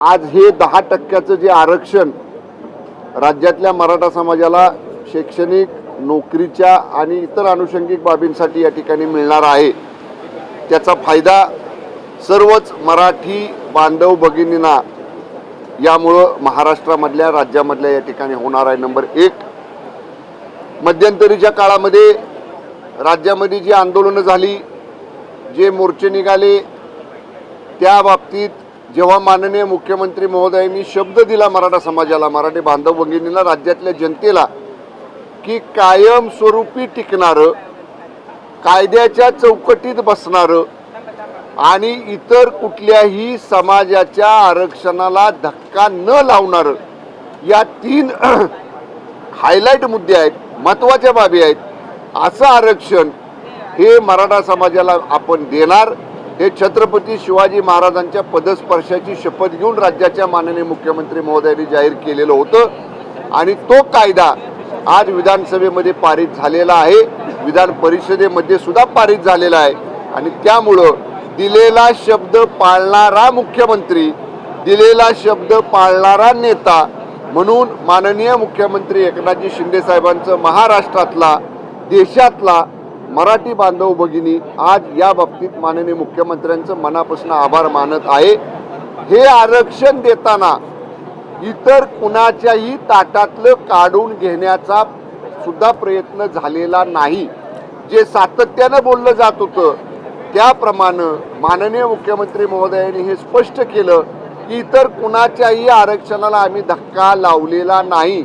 आज हे दहा टक्क्याचं जे आरक्षण राज्यातल्या मराठा समाजाला शैक्षणिक नोकरीच्या आणि इतर अनुषंगिक बाबींसाठी या ठिकाणी मिळणार आहे. त्याचा फायदा सर्वच मराठी बांधव भगिनींना यामुळं महाराष्ट्रामधल्या राज्यामधल्या या ठिकाणी होणार आहे. नंबर एक मध्यंतरीच्या काळामध्ये राज्यामध्ये जी आंदोलनं झाली जे मोर्चे निघाले त्या बाबतीत जेव्हा माननीय मुख्यमंत्री महोदयांनी शब्द दिला मराठा समाजाला मराठी बांधव भगिनीला राज्यातल्या जनतेला की कायमस्वरूपी टिकणारं कायद्याच्या चौकटीत बसणारं आणि इतर कुठल्याही समाजाच्या आरक्षणाला धक्का न लावणारं या तीन हायलाईट मुद्दे आहेत महत्त्वाच्या बाबी आहेत. असं आरक्षण हे मराठा समाजाला आपण देणार हे छत्रपती शिवाजी महाराजांच्या पदस्पर्शाची शपथ घेऊन राज्याच्या माननीय मुख्यमंत्री महोदयांनी जाहीर केलेलं होतं. आणि तो कायदा आज विधानसभेमध्ये पारित झालेला आहे. विधान परिषदेमध्ये सुद्धा पारित झालेला आहे. आणि त्यामुळं दिलेला शब्द पाळणारा मुख्यमंत्री दिलेला शब्द पाळणारा नेता म्हणून माननीय मुख्यमंत्री एकनाथजी शिंदे साहेबांचं महाराष्ट्रातला देशातला मराठी बांधव भगिनी आज या बाबतीत माननीय मुख्यमंत्र्यांचं मनापासून आभार मानत आहे. हे आरक्षण देताना इतर कुणाच्याही ताटातलं काढून घेण्याचा सुद्धा प्रयत्न झालेला नाही. जे सातत्यानं बोललं जात होतं त्याप्रमाणे माननीय मुख्यमंत्री महोदयांनी हे स्पष्ट केलं की इतर कुणाच्याही आरक्षणाला आम्ही धक्का लावलेला नाही.